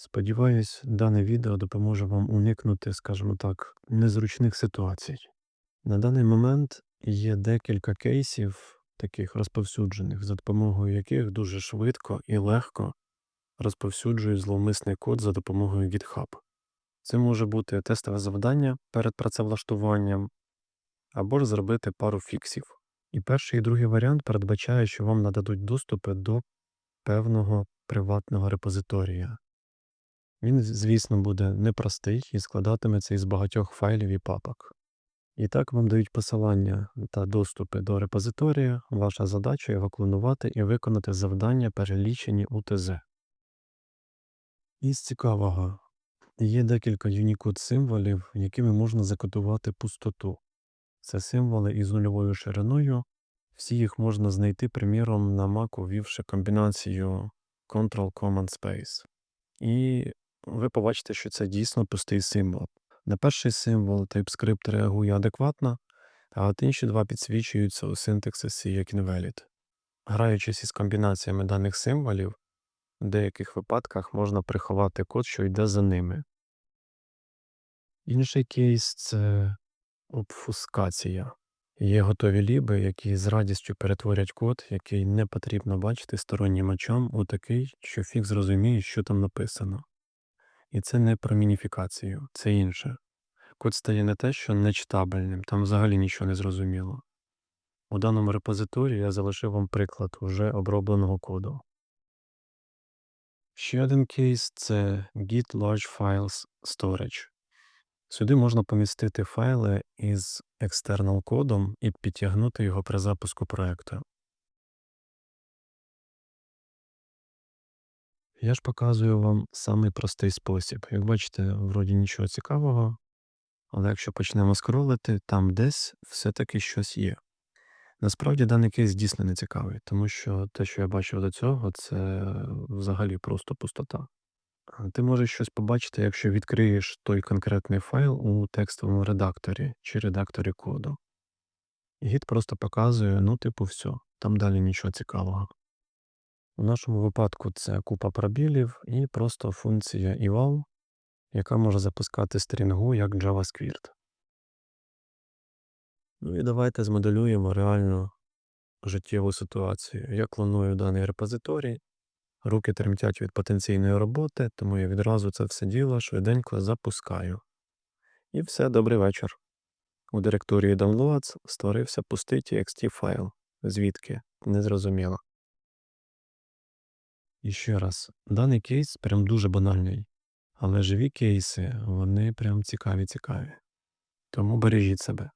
Сподіваюсь, дане відео допоможе вам уникнути, скажімо так, незручних ситуацій. На даний момент є декілька кейсів, таких розповсюджених, за допомогою яких дуже швидко і легко розповсюджують зловмисний код за допомогою GitHub. Це може бути тестове завдання перед працевлаштуванням, або ж зробити пару фіксів. І перший і другий варіант передбачає, що вам нададуть доступи до певного приватного репозиторія. Він, звісно, буде непростий і складатиметься із багатьох файлів і папок. І так вам дають посилання та доступи до репозиторія. Ваша задача його клонувати і виконати завдання, перелічені у ТЗ. Із цікавого, є декілька Unicode символів, якими можна закодувати пустоту. Це символи із нульовою шириною. Всі їх можна знайти, приміром, на Mac, ввівши комбінацію Ctrl-Command-Space. І ви побачите, що це дійсно пустий символ. На перший символ TypeScript реагує адекватно, а от інші два підсвічуються у синтаксисі як invalid. Граючись із комбінаціями даних символів, в деяких випадках можна приховати код, що йде за ними. Інший кейс це обфускація. Є готові ліби, які з радістю перетворять код, який не потрібно бачити стороннім очам, у такий, що фіг зрозуміє, що там написано. І це не про мініфікацію, це інше. Код стає не те, що нечитабельним, там взагалі нічого не зрозуміло. У даному репозиторії я залишив вам приклад уже обробленого коду. Ще один кейс це Git Large Files Storage. Сюди можна помістити файли із external кодом і підтягнути його при запуску проекту. Я ж показую вам самий простий спосіб. Як бачите, вроді нічого цікавого, але якщо почнемо скролити, там десь все-таки щось є. Насправді даний кейс дійсно не цікавий, тому що те, що я бачив до цього, це взагалі просто пустота. Ти можеш щось побачити, якщо відкриєш той конкретний файл у текстовому редакторі чи редакторі коду. Гід просто показує, ну, типу, все, там далі нічого цікавого. У нашому випадку це купа пробілів і просто функція eval, яка може запускати стрінгу як JavaScript. Ну і давайте змоделюємо реальну життєву ситуацію. Я клоную даний репозиторій, руки тремтять від потенційної роботи, тому я відразу це все діло швиденько запускаю. І все, добрий вечір. У директорії Downloads створився пустий TXT файл. Звідки? Незрозуміло. І ще раз, даний кейс прям дуже банальний, але живі кейси, вони прям цікаві-цікаві. Тому бережіть себе.